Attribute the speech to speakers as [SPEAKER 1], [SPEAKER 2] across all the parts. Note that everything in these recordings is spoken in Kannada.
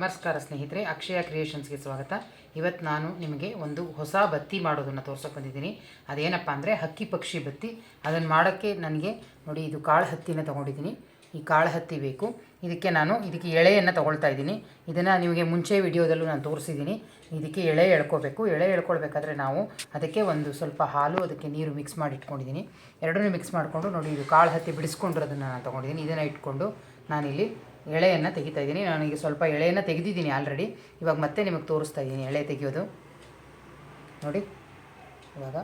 [SPEAKER 1] ನಮಸ್ಕಾರ ಸ್ನೇಹಿತರೆ, ಅಕ್ಷಯ ಕ್ರಿಯೇಷನ್ಸ್ಗೆ ಸ್ವಾಗತ. ಇವತ್ತು ನಾನು ನಿಮಗೆ ಒಂದು ಹೊಸ ಬತ್ತಿ ಮಾಡೋದನ್ನು ತೋರ್ಸೋಕೆ ಬಂದಿದ್ದೀನಿ. ಅದೇನಪ್ಪ ಅಂದರೆ ಹಕ್ಕಿ ಪಕ್ಷಿ ಬತ್ತಿ. ಅದನ್ನು ಮಾಡೋಕ್ಕೆ ನನಗೆ ನೋಡಿ ಇದು ಕಾಳು ಹತ್ತಿನ ತೊಗೊಂಡಿದ್ದೀನಿ. ಈ ಕಾಳು ಹತ್ತಿ ಬೇಕು. ಇದಕ್ಕೆ ನಾನು ಇದಕ್ಕೆ ಎಳೆಯನ್ನು ತೊಗೊಳ್ತಾ ಇದ್ದೀನಿ. ಇದನ್ನು ನಿಮಗೆ ಮುಂಚೆ ವಿಡಿಯೋದಲ್ಲೂ ನಾನು ತೋರಿಸಿದ್ದೀನಿ. ಇದಕ್ಕೆ ಎಳೆ ಎಳ್ಕೋಬೇಕು. ಎಳೆ ಎಳ್ಕೊಳ್ಬೇಕಾದ್ರೆ ನಾವು ಅದಕ್ಕೆ ಒಂದು ಸ್ವಲ್ಪ ಹಾಲು, ಅದಕ್ಕೆ ನೀರು ಮಿಕ್ಸ್ ಮಾಡಿ ಇಟ್ಕೊಂಡಿದ್ದೀನಿ. ಎರಡನ್ನೂ ಮಿಕ್ಸ್ ಮಾಡಿಕೊಂಡು ನೋಡಿ ಇದು ಕಾಳು ಹತ್ತಿ ಬಿಡಿಸ್ಕೊಂಡಿರೋದನ್ನು ನಾನು ತೊಗೊಂಡಿದ್ದೀನಿ. ಇದನ್ನು ಇಟ್ಕೊಂಡು ನಾನಿಲ್ಲಿ ಎಳೆಯನ್ನು ತೆಗಿತಾ ಇದ್ದೀನಿ. ನನಗೆ ಸ್ವಲ್ಪ ಎಳೆಯನ್ನು ತೆಗೆದಿದ್ದೀನಿ ಆಲ್ರೆಡಿ ಇವಾಗ ಮತ್ತೆ ನಿಮಗೆ ತೋರಿಸ್ತಾ ಇದ್ದೀನಿ ಎಳೆ ತೆಗೆಯೋದು. ನೋಡಿ, ಇವಾಗ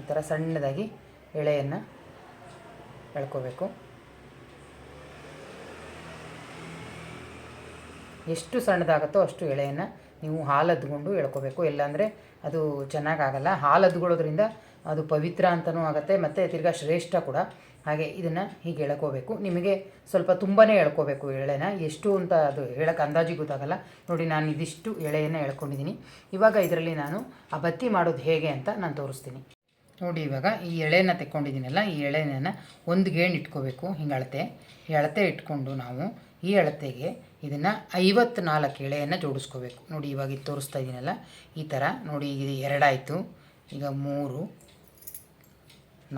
[SPEAKER 1] ಈ ಥರ ಸಣ್ಣದಾಗಿ ಎಳೆಯನ್ನು ಎಳ್ಕೋಬೇಕು. ಎಷ್ಟು ಸಣ್ಣದಾಗುತ್ತೋ ಅಷ್ಟು ಎಳೆಯನ್ನು ನೀವು ಹಾಲು ಅದ್ಕೊಂಡು ಎಳ್ಕೋಬೇಕು. ಇಲ್ಲಾಂದರೆ ಅದು ಚೆನ್ನಾಗಾಗಲ್ಲ ಹಾಲು ಅದ್ಕೊಳ್ಳೋದ್ರಿಂದ ಅದು ಪವಿತ್ರ ಅಂತಲೂ ಆಗುತ್ತೆ, ಮತ್ತು ತಿರ್ಗಾ ಶ್ರೇಷ್ಠ ಕೂಡ. ಹಾಗೆ ಇದನ್ನು ಹೀಗೆ ಎಳ್ಕೋಬೇಕು. ನಿಮಗೆ ಸ್ವಲ್ಪ ತುಂಬಾ ಎಳ್ಕೋಬೇಕು ಎಳೆನ. ಎಷ್ಟು ಅಂತ ಅದು ಹೇಳೋಕ್ಕೆ ಅಂದಾಜು ಗೊತ್ತಾಗಲ್ಲ. ನೋಡಿ, ನಾನು ಇದಿಷ್ಟು ಎಳೆಯನ್ನು ಎಳ್ಕೊಂಡಿದ್ದೀನಿ ಇವಾಗ ಇದರಲ್ಲಿ ನಾನು ಆ ಬತ್ತಿ ಮಾಡೋದು ಹೇಗೆ ಅಂತ ನಾನು ತೋರಿಸ್ತೀನಿ. ನೋಡಿ ಇವಾಗ ಈ ಎಳೆನ ತೆಕ್ಕೊಂಡಿದ್ದೀನಲ್ಲ, ಈ ಎಳೆನ ಒಂದು ಗೇಣು ಇಟ್ಕೋಬೇಕು, ಹಿಂಗೆ ಅಳತೆ. ಈ ಅಳತೆ ಇಟ್ಕೊಂಡು ನಾವು ಈ ಅಳತೆಗೆ ಇದನ್ನು ಐವತ್ನಾಲ್ಕು ಎಳೆಯನ್ನು ಜೋಡಿಸ್ಕೋಬೇಕು. ನೋಡಿ ಇವಾಗ ಇದು ತೋರಿಸ್ತಾ ಇದ್ದೀನಲ್ಲ ಈ ಥರ ನೋಡಿ ಇದು ಎರಡಾಯಿತು. ಈಗ ಮೂರು,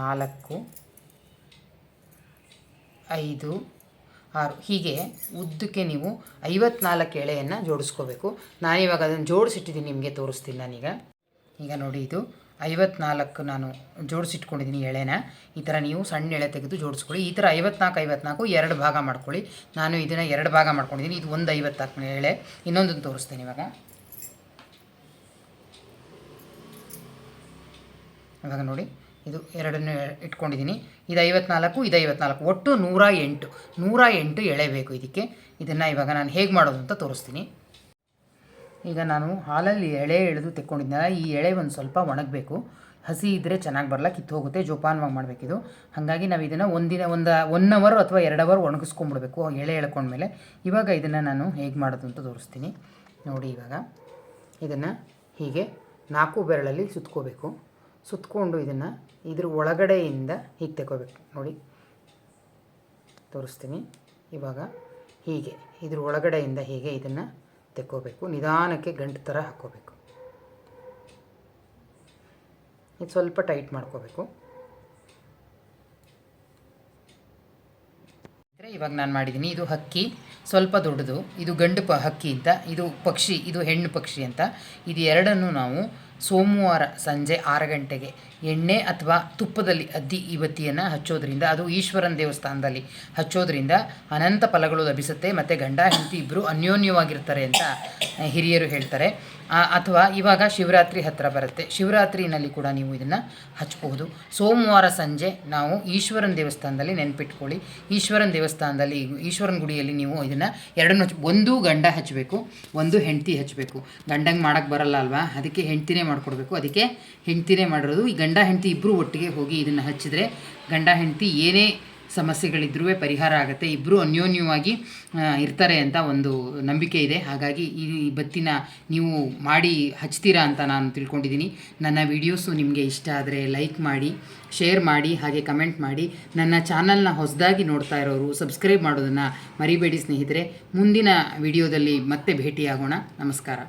[SPEAKER 1] ನಾಲ್ಕು, ಐದು, ಆರು. ಹೀಗೆ ಉದ್ದಕ್ಕೆ ನೀವು ಐವತ್ನಾಲ್ಕು ಎಳೆಯನ್ನು ಜೋಡಿಸ್ಕೋಬೇಕು. ನಾನಿವಾಗ ಅದನ್ನು ಜೋಡಿಸಿಟ್ಟಿದ್ದೀನಿ, ನಿಮಗೆ ತೋರಿಸ್ತೀನಿ ನಾನೀಗ. ಈಗ ನೋಡಿ ಇದು ಐವತ್ನಾಲ್ಕು ನಾನು ಜೋಡಿಸಿಟ್ಕೊಂಡಿದ್ದೀನಿ ಎಳೆನ. ಈ ಥರ ನೀವು ಸಣ್ಣ ಎಳೆ ತೆಗೆದು ಜೋಡಿಸ್ಕೊಳ್ಳಿ. ಈ ಥರ ಐವತ್ನಾಲ್ಕು ಐವತ್ನಾಲ್ಕು ಎರಡು ಭಾಗ ಮಾಡ್ಕೊಳ್ಳಿ. ನಾನು ಇದನ್ನು ಎರಡು ಭಾಗ ಮಾಡ್ಕೊಂಡಿದ್ದೀನಿ. ಇದು ಒಂದು ಐವತ್ನಾಲ್ಕು ಎಳೆ. ಇನ್ನೊಂದನ್ನು ತೋರಿಸ್ತೀನಿ ಇವಾಗ. ಇವಾಗ ನೋಡಿ. ಇದು ಎರಡನ್ನು ಇಟ್ಕೊಂಡಿದ್ದೀನಿ. ಇದು ಐವತ್ನಾಲ್ಕು ಇದು ಐವತ್ನಾಲ್ಕು. ಒಟ್ಟು ನೂರ ಎಂಟು. ನೂರ ಎಂಟು ಎಳೆ ಬೇಕು ಇದಕ್ಕೆ. ಇದನ್ನು ಇವಾಗ ನಾನು ಹೇಗೆ ಮಾಡೋದು ಅಂತ ತೋರಿಸ್ತೀನಿ. ಈಗ ನಾನು ಹಾಲಲ್ಲಿ ಎಳೆ ಎಳೆದು ತೆಕ್ಕೊಂಡಿದ್ನಲ್ಲ ಈ ಎಳೆ ಒಂದು ಸ್ವಲ್ಪ ಒಣಗಬೇಕು. ಹಸಿ ಇದ್ದರೆ ಚೆನ್ನಾಗಿ ಬರಲ್ಲ ಕಿತ್ತು ಹೋಗುತ್ತೆ, ಜೋಪಾನವಾಗಿ ಮಾಡಬೇಕಿದು. ಹಾಗಾಗಿ ನಾವು ಇದನ್ನು ಒಂದಿನ, ಒಂದು ಒನ್ ಅವರ್ ಅಥವಾ ಎರಡು ಅವರ್ ಒಣಗಿಸ್ಕೊಂಡ್ಬಿಡ್ಬೇಕು ಎಳೆ ಎಳ್ಕೊಂಡ್ಮೇಲೆ. ಇವಾಗ ಇದನ್ನು ನಾನು ಹೇಗೆ ಮಾಡೋದು ಅಂತ ತೋರಿಸ್ತೀನಿ. ನೋಡಿ ಇವಾಗ. ಇದನ್ನು ಹೀಗೆ ನಾಲ್ಕು ಬೆರಳಲ್ಲಿ ಸುತ್ಕೋಬೇಕು. ಸುತ್ಕೊಂಡು ಇದನ್ನು ಇದ್ರ ಒಳಗಡೆಯಿಂದ ಹೀಗೆ ತೆಕ್ಕೋಬೇಕು. ನೋಡಿ. ತೋರಿಸ್ತೀನಿ. ಇವಾಗ ಹೀಗೆ, ಇದ್ರ ಒಳಗಡೆಯಿಂದ ಹೀಗೆ ಇದನ್ನು ತೆಕ್ಕೋಬೇಕು. ನಿಧಾನಕ್ಕೆ ಗಂಟು ಥರ ಹಾಕ್ಕೋಬೇಕು. ಇದು ಸ್ವಲ್ಪ ಟೈಟ್ ಮಾಡ್ಕೋಬೇಕು. ಇವಾಗ ನಾನು ಮಾಡಿದ್ದೀನಿ ಇದು ಹಕ್ಕಿ, ಸ್ವಲ್ಪ ದೊಡ್ಡದು. ಇದು ಗಂಡು ಪ, ಹಕ್ಕಿ ಅಂತ. ಇದು ಪಕ್ಷಿ, ಇದು ಹೆಣ್ಣು ಪಕ್ಷಿ ಅಂತ. ಇದು ಎರಡನ್ನು ನಾವು ಸೋಮವಾರ ಸಂಜೆ ಆರು ಗಂಟೆಗೆ ಎಣ್ಣೆ ಅಥವಾ ತುಪ್ಪದಲ್ಲಿ ಅದ್ದಿ ಈ ಬತ್ತಿಯನ್ನು ಹಚ್ಚೋದ್ರಿಂದ ಅದು ಈಶ್ವರನ ದೇವಸ್ಥಾನದಲ್ಲಿ ಹಚ್ಚೋದ್ರಿಂದ ಅನಂತ ಫಲಗಳು ಲಭಿಸುತ್ತೆ ಮತ್ತು ಗಂಡ, ಹೆಂಡತಿ ಇಬ್ಬರು ಅನ್ಯೋನ್ಯವಾಗಿರ್ತಾರೆ ಅಂತ ಹಿರಿಯರು ಹೇಳ್ತಾರೆ. ಅಥವಾ ಇವಾಗ ಶಿವರಾತ್ರಿ ಹತ್ತಿರ ಬರುತ್ತೆ. ಶಿವರಾತ್ರಿನಲ್ಲಿ ಕೂಡ ನೀವು ಇದನ್ನು ಹಚ್ಚಬಹುದು ಸೋಮವಾರ ಸಂಜೆ ನಾವು ಈಶ್ವರನ ದೇವಸ್ಥಾನದಲ್ಲಿ ನೆನಪಿಟ್ಕೊಳ್ಳಿ. ಈಶ್ವರನ ದೇವಸ್ಥಾನದಲ್ಲಿ, ಈಶ್ವರನ ಗುಡಿಯಲ್ಲಿ ನೀವು ಇದನ್ನು ಎರಡನ್ನು ಹಚ್ಚ ಒಂದು ಗಂಡ ಹಚ್ಚಬೇಕು ಒಂದು ಹೆಂಡತಿ ಹಚ್ಚಬೇಕು ಗಂಡಂಗೆ ಮಾಡೋಕ್ಕೆ ಬರಲ್ಲ ಅಲ್ವಾ? ಅದಕ್ಕೆ ಹೆಂಡ್ತಿನೇ ಮಾಡಿಕೊಡ್ಬೇಕು. ಅದಕ್ಕೆ ಹೆಂಡ್ತಿನೇ ಮಾಡಿರೋದು. ಈ ಗಂಡ ಹೆಂಡತಿ ಇಬ್ಬರು ಒಟ್ಟಿಗೆ ಹೋಗಿ ಇದನ್ನು ಹಚ್ಚಿದ್ರೆ ಗಂಡ ಹೆಂಡತಿ ಏನೇ ಸಮಸ್ಯೆಗಳಿದ್ರೂ ಪರಿಹಾರ ಆಗುತ್ತೆ. ಇಬ್ಬರು ಅನ್ಯೋನ್ಯವಾಗಿ ಇರ್ತಾರೆ ಅಂತ ಒಂದು ನಂಬಿಕೆ ಇದೆ. ಹಾಗಾಗಿ ಈ ಬತ್ತಿನ ನೀವು ಮಾಡಿ ಹಚ್ತೀರಾ ಅಂತ ನಾನು ತಿಳ್ಕೊಂಡಿದ್ದೀನಿ. ನನ್ನ ವಿಡಿಯೋಸು ನಿಮಗೆ ಇಷ್ಟ ಆದರೆ ಲೈಕ್ ಮಾಡಿ, ಶೇರ್ ಮಾಡಿ, ಹಾಗೆ ಕಮೆಂಟ್ ಮಾಡಿ. ನನ್ನ ಚಾನಲ್ನ ಹೊಸದಾಗಿ ನೋಡ್ತಾ ಇರೋರು, ಸಬ್ಸ್ಕ್ರೈಬ್ ಮಾಡೋದನ್ನು ಮರಿಬೇಡಿ ಸ್ನೇಹಿತರೆ. ಮುಂದಿನ ವಿಡಿಯೋದಲ್ಲಿ ಮತ್ತೆ ಭೇಟಿಯಾಗೋಣ. ನಮಸ್ಕಾರ.